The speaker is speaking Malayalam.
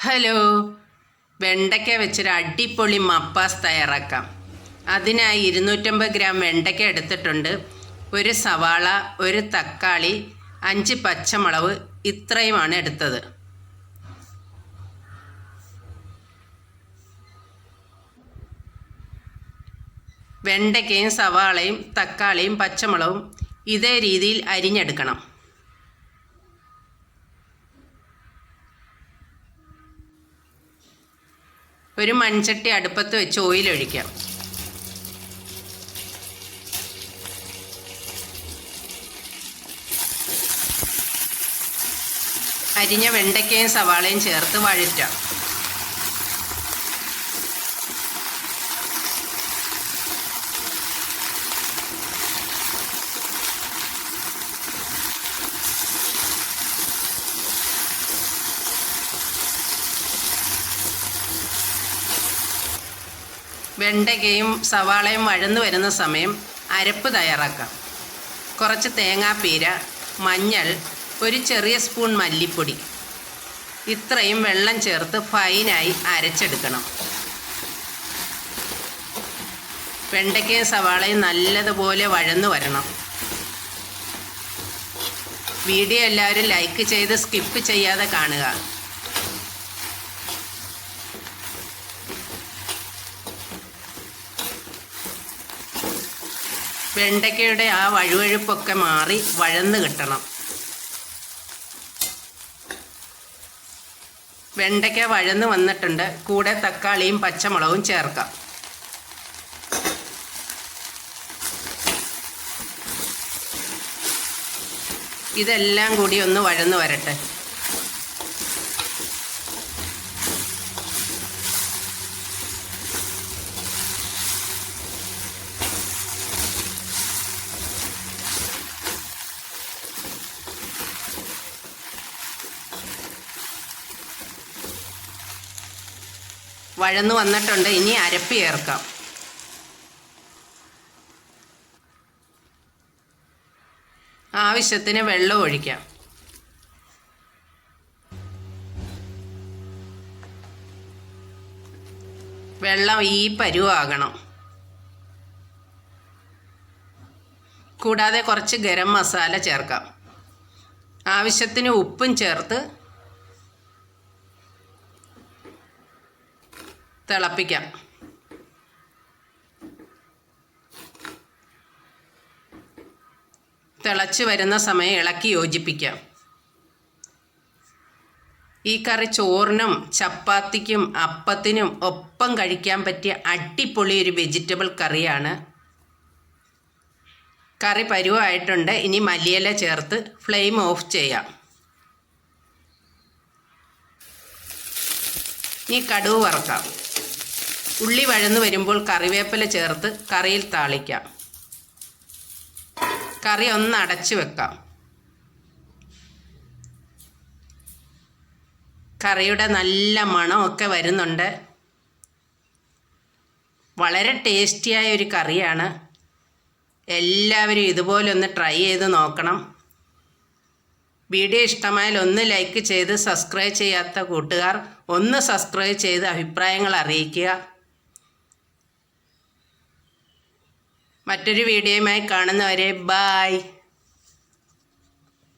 ഹലോ. വെണ്ടയ്ക്ക വെച്ചൊരു അടിപൊളി മപ്പാസ് തയ്യാറാക്കാം. അതിനായി ഇരുന്നൂറ്റമ്പത് ഗ്രാം വെണ്ടയ്ക്ക എടുത്തിട്ടുണ്ട്. ഒരു സവാള ഒരു തക്കാളി അഞ്ച് പച്ചമുളക് ഇത്രയുമാണ് എടുത്തത്. വെണ്ടയ്ക്കയും സവാളയും തക്കാളിയും പച്ചമുളകും ഇതേ രീതിയിൽ അരിഞ്ഞെടുക്കണം. ഒരു മൺചട്ടി അടുപ്പത്ത് വെച്ച് ഓയിലൊഴിക്കാം. അരിഞ്ഞ വെണ്ടയ്ക്കയും സവാളയും ചേർത്ത് വഴറ്റാം. വെണ്ടയ്ക്കയും സവാളയും വഴന്നു വരുന്ന സമയം അരപ്പ് തയ്യാറാക്കാം. കുറച്ച് തേങ്ങാപ്പീര മഞ്ഞൾ ഒരു ചെറിയ സ്പൂൺ മല്ലിപ്പൊടി. ഇത്രയും വെള്ളം ചേർത്ത് ഫൈനായി അരച്ചെടുക്കണം. വെണ്ടയ്ക്കയും സവാളയും നല്ലതുപോലെ വഴന്നു വരണം. വീഡിയോ എല്ലാവരും ലൈക്ക് ചെയ്ത് സ്കിപ്പ് ചെയ്യാതെ കാണുക. വെണ്ടയ്ക്കയുടെ ആ വഴുവഴുപ്പൊക്കെ മാറി വഴന്ന് കിട്ടണം. വെണ്ടയ്ക്ക വഴന്ന് വന്നിട്ടുണ്ട്. കൂടെ തക്കാളിയും പച്ചമുളകും ചേർക്കാം. ഇതെല്ലാം കൂടി ഒന്ന് വഴന്ന് വരട്ടെ. വഴന്നു വന്നിട്ടുണ്ട്. ഇനി അരപ്പ് ചേർക്കാം. ആവശ്യത്തിന് വെള്ളം ഒഴിക്കാം. വെള്ളം ഈ പരുവാകണം. കൂടാതെ കുറച്ച് ഗരം മസാല ചേർക്കാം. ആവശ്യത്തിന് ഉപ്പും ചേർത്ത് തിളപ്പിക്കാം. തിളച്ച് വരുന്ന സമയം ഇളക്കി യോജിപ്പിക്കാം. ഈ കറി ചോറിനും ചപ്പാത്തിക്കും അപ്പത്തിനും ഒപ്പം കഴിക്കാൻ പറ്റിയ അടിപൊളി ഒരു വെജിറ്റബിൾ കറിയാണ്. കറി പരുവായിട്ടുണ്ട്. ഇനി മല്ലിയില ചേർത്ത് ഫ്ലെയിം ഓഫ് ചെയ്യാം. ഇനി കടുവ് വറക്കാം. ഉള്ളി വഴന്നു വരുമ്പോൾ കറിവേപ്പില ചേർത്ത് കറിയിൽ താളിക്കാം. കറി ഒന്ന് അടച്ചു വെക്കാം. കറിയുടെ നല്ല മണമൊക്കെ വരുന്നുണ്ട്. വളരെ ടേസ്റ്റിയായ ഒരു കറിയാണ്. എല്ലാവരും ഇതുപോലെ ഒന്ന് ട്രൈ ചെയ്ത് നോക്കണം. വീഡിയോ ഇഷ്ടമായാൽ ഒന്ന് ലൈക്ക് ചെയ്ത് സബ്സ്ക്രൈബ് ചെയ്യാത്ത കൂട്ടുകാർ ഒന്ന് സബ്സ്ക്രൈബ് ചെയ്ത് അഭിപ്രായങ്ങൾ അറിയിക്കുക. മറ്റൊരു വീഡിയോയുമായി കാണുന്നവരെ ബായ്